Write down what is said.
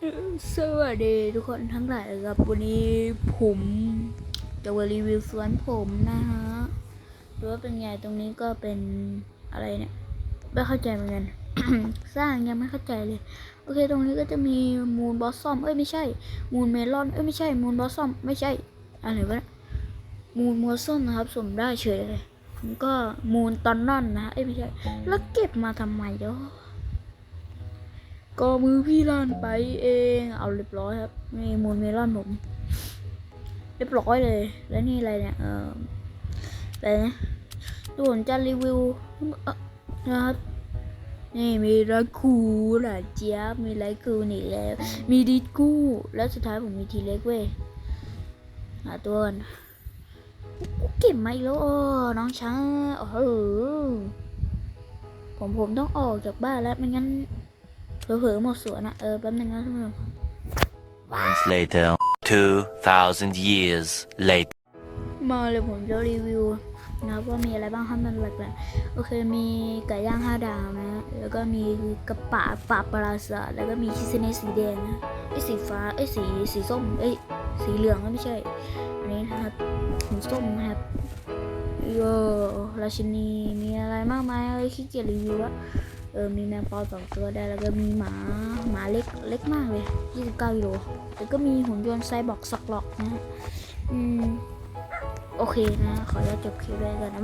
สวัสดีทุกคนทั้งหลายครับ วันนี้ผมจะมารีวิวสวนผมนะฮะดูว่าเป็นไงตรงนี้ก็เป็นอะไรเนี่ยไม่เข้าใจเหมือนกัน สร้างยังไม่เข้าใจเลย โอเค ตรงนี้ก็จะมีมูนบอสซอมเอ้ยไม่ใช่ มูนเมลอนเอ้ยไม่ใช่มูนบอสซอมไม่ใช่อะไรวะมูนมอสซอมนะครับสมได้เฉยเลยแล้วก็มูนตอนนอนนะเอ้ยไม่ใช่ แล้วเก็บมาทำไมเด้อ ก็มือพี่ลั่นไปเอง เอาเรียบร้อยครับนี่มูลเมลอนผมเรียบร้อยเลย แล้วนี่อะไรเนี่ยเอออะไรนะดูผมจะรีวิวนะครับนี่มีราคูหลาเจี๊ยบมีไรคูนี่แล้ว มีดิสกู้ แล้วสุดท้ายผมมีทีเล็กเว้ยหาตัวก่อนเก็บมาอีกแล้วน้องช้างโอ้โหผมผมต้องออกจากบ้านแล้วไม่งั้น เผลอๆหมดสวนอะเออแป๊บนึงนะท่านผู้ชม Months later, 2,000 years later. มาเลยผมจะรีวิวนะครับว่ามีอะไรบ้างครับมันหลักๆโอเคมีไก่ย่างห้าดาวนะ แล้วก็มีกระปะปะปราสาทแล้วก็มีคิสเนสสีแดงนะไอ้ยสีฟ้าไอ้ยสีสีส้มเอ้ยสีเหลืองก็ไม่ใช่ อันนี้นะครับสีส้มนะครับโยราชินีมีอะไรมากมายเลยขี้เกียจรีวิวอะ เออมีแมงปอสองตัวได้แล้วก็มีหมาหมาเล็กเล็กมากเลย29กิโลแล้วก็มีหุ่นยนต์ไซบอร์กสักหลอกนะอืมโอเคนะ ขอจะจบคลิปไว้กันนะ